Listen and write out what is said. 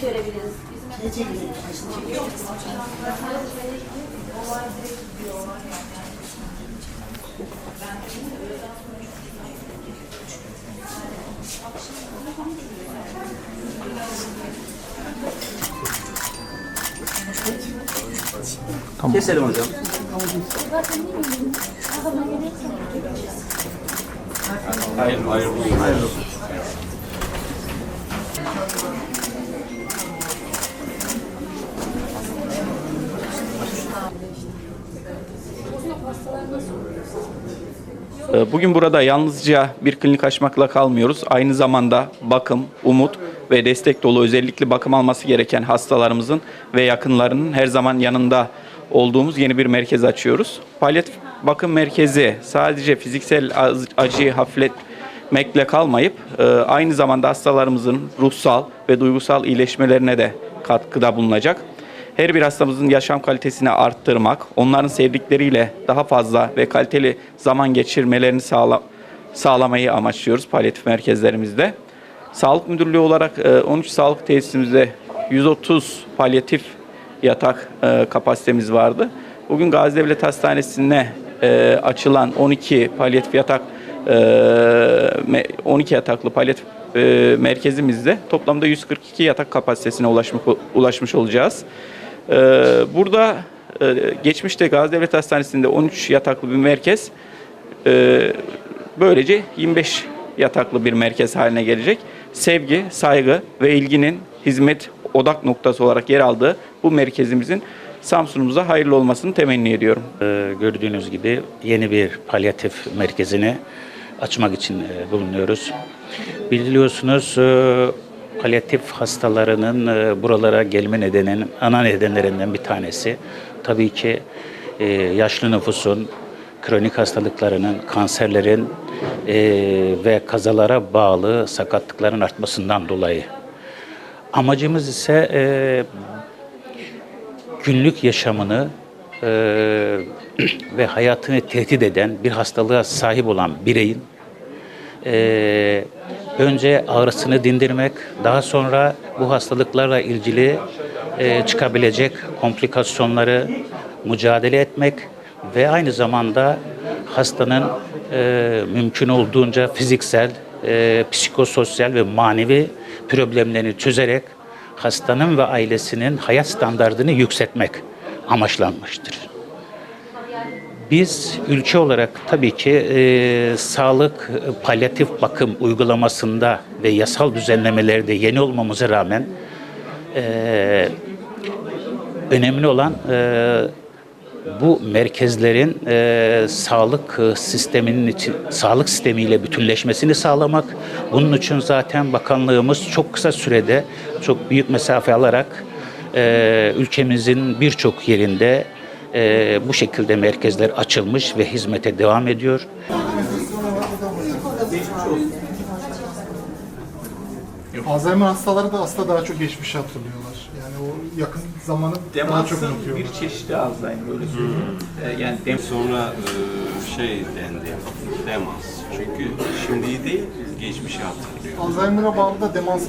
görebiliriz. Bizim Keselim hocam. Hayır, hayır. Hayırlı olsun. Bugün burada yalnızca bir klinik açmakla kalmıyoruz. Aynı zamanda bakım, umut ve destek dolu özellikle bakım alması gereken hastalarımızın ve yakınlarının her zaman yanında olduğumuz yeni bir merkez açıyoruz. Palyatif bakım merkezi sadece fiziksel acıyı hafifletmekle kalmayıp e, aynı zamanda hastalarımızın ruhsal ve duygusal iyileşmelerine de katkıda bulunacak. Her bir hastamızın yaşam kalitesini arttırmak, onların sevdikleriyle daha fazla ve kaliteli zaman geçirmelerini sağla, sağlamayı amaçlıyoruz palyatif merkezlerimizde. Sağlık Müdürlüğü olarak e, 13 sağlık tesisimizde 130 palyatif yatak e, kapasitemiz vardı. Bugün Gazi Devlet Hastanesi'ne e, açılan 12 palyatif yatak e, me- 12 yataklı palyatif e, merkezimizde toplamda 142 yatak kapasitesine ulaşmış, ulaşmış olacağız. E, burada e, geçmişte Gazi Devlet Hastanesi'nde 13 yataklı bir merkez e, böylece 25 yataklı bir merkez haline gelecek. Sevgi, saygı ve ilginin hizmet odak noktası olarak yer aldığı bu merkezimizin Samsun'umuza hayırlı olmasını temenni ediyorum. Ee, Gördüğünüz gibi yeni bir palyatif merkezini açmak için e, bulunuyoruz. Biliyorsunuz palyatif hastalarının e, buralara gelme nedeninin ana nedenlerinden bir tanesi tabii ki e, yaşlı nüfusun kronik hastalıklarının, kanserlerin e, ve kazalara bağlı sakatlıkların artmasından dolayı. Amacımız ise günlük yaşamını ve hayatını tehdit eden bir hastalığa sahip olan bireyin e, önce ağrısını dindirmek, daha sonra bu hastalıklarla ilgili e, çıkabilecek komplikasyonları mücadele etmek ve aynı zamanda hastanın e, mümkün olduğunca fiziksel, e, psikososyal ve manevi problemlerini çözerek hastanın ve ailesinin hayat standartını yükseltmek amaçlanmıştır. Biz ülke olarak tabii ki e, sağlık palyatif bakım uygulamasında ve yasal düzenlemelerde yeni olmamıza rağmen e, önemli olan e, bu merkezlerin e, sağlık sisteminin için sağlık sistemiyle bütünleşmesini sağlamak. Bunun için zaten bakanlığımız çok kısa sürede çok büyük mesafe alarak e, ülkemizin birçok yerinde e, bu şekilde merkezler açılmış ve hizmete devam ediyor. Alzheimer hastaları da aslında daha çok geçmişi hatırlıyorlar. Yani o yakın zamanı daha çok Demansın unutuyorlar. bir çeşidi Alzheimer öyle söyleyeyim. E, yani dem- Sonra e, şey dendi, demans. Çünkü şimdi iyi değil, geçmişi hatırlıyor. Alzheimer'a bağlı da demans